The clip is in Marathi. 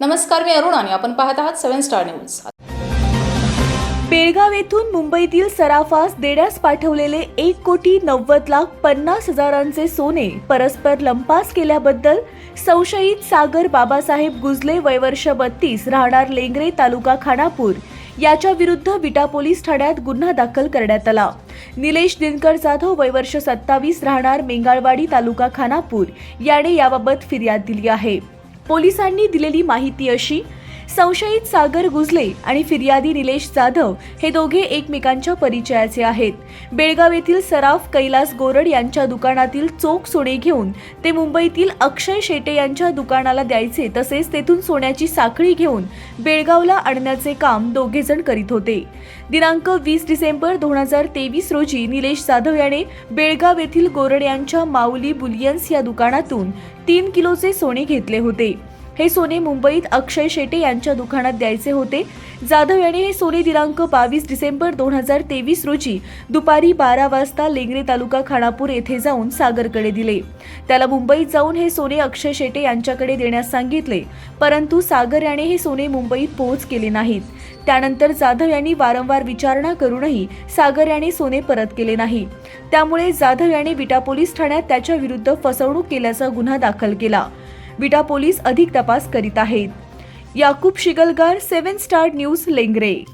नमस्कार मी अरुण आणि आपण पाहत आहात सेव्हन स्टार न्यूज. बेळगाव येथून मुंबईतील सराफास देण्यास पाठवलेले एक कोटी नव्वद लाख पन्नास हजारांचे सोने परस्पर लंपास केल्याबद्दल संशयित सागर बाबासाहेब गुजले वयवर्ष बत्तीस राहणार लेंगरे तालुका खानापूर याच्या विरुद्ध विटा पोलीस ठाण्यात गुन्हा दाखल करण्यात आला. निलेश दिनकर जाधव वयवर्ष सत्तावीस राहणार मेंगाळवाडी तालुका खानापूर याने याबाबत फिर्याद दिली आहे. पोलिसांनी दिलेली माहिती अशी संशयित सागर गुजले आणि फिर्यादी निलेश जाधव हे दोघे एकमेकांच्या परिचयाचे आहेत. बेळगाव येथील सराफ कैलास गोरड यांच्या दुकानातील चोख सोने घेऊन ते मुंबईतील अक्षय शेटे यांच्या दुकानाला द्यायचे तसेच तेथून सोन्याची साखळी घेऊन बेळगावला आणण्याचे काम दोघेजण करीत होते. दिनांक वीस डिसेंबर दोन हजार तेवीस रोजी निलेश जाधव याने बेळगाव येथील गोरड यांच्या माऊली बुलियन्स या दुकानातून तीन किलोचे सोने घेतले होते. हे सोने मुंबईत अक्षय शेटे यांच्या दुकानात द्यायचे होते. जाधव यांनी हे सोने दिनांक बावीस डिसेंबर दोन हजार तेवीस रोजी दुपारी बारा वाजता लेंगरे तालुका खानापूर येथे जाऊन सागरकडे दिले. त्याला मुंबईत जाऊन हे सोने अक्षय शेटे यांच्याकडे देण्यास सांगितले परंतु सागर याने हे सोने मुंबईत पोहोच केले नाहीत. त्यानंतर जाधव यांनी वारंवार विचारणा करूनही सागर याने सोने परत केले नाही. त्यामुळे जाधव याने विटा पोलीस ठाण्यात त्याच्या विरुद्ध फसवणूक केल्याचा गुन्हा दाखल केला. विटा पोलीस अधिक तपास करीत आहेत. Yakub Shigalgar seven star news Lengre.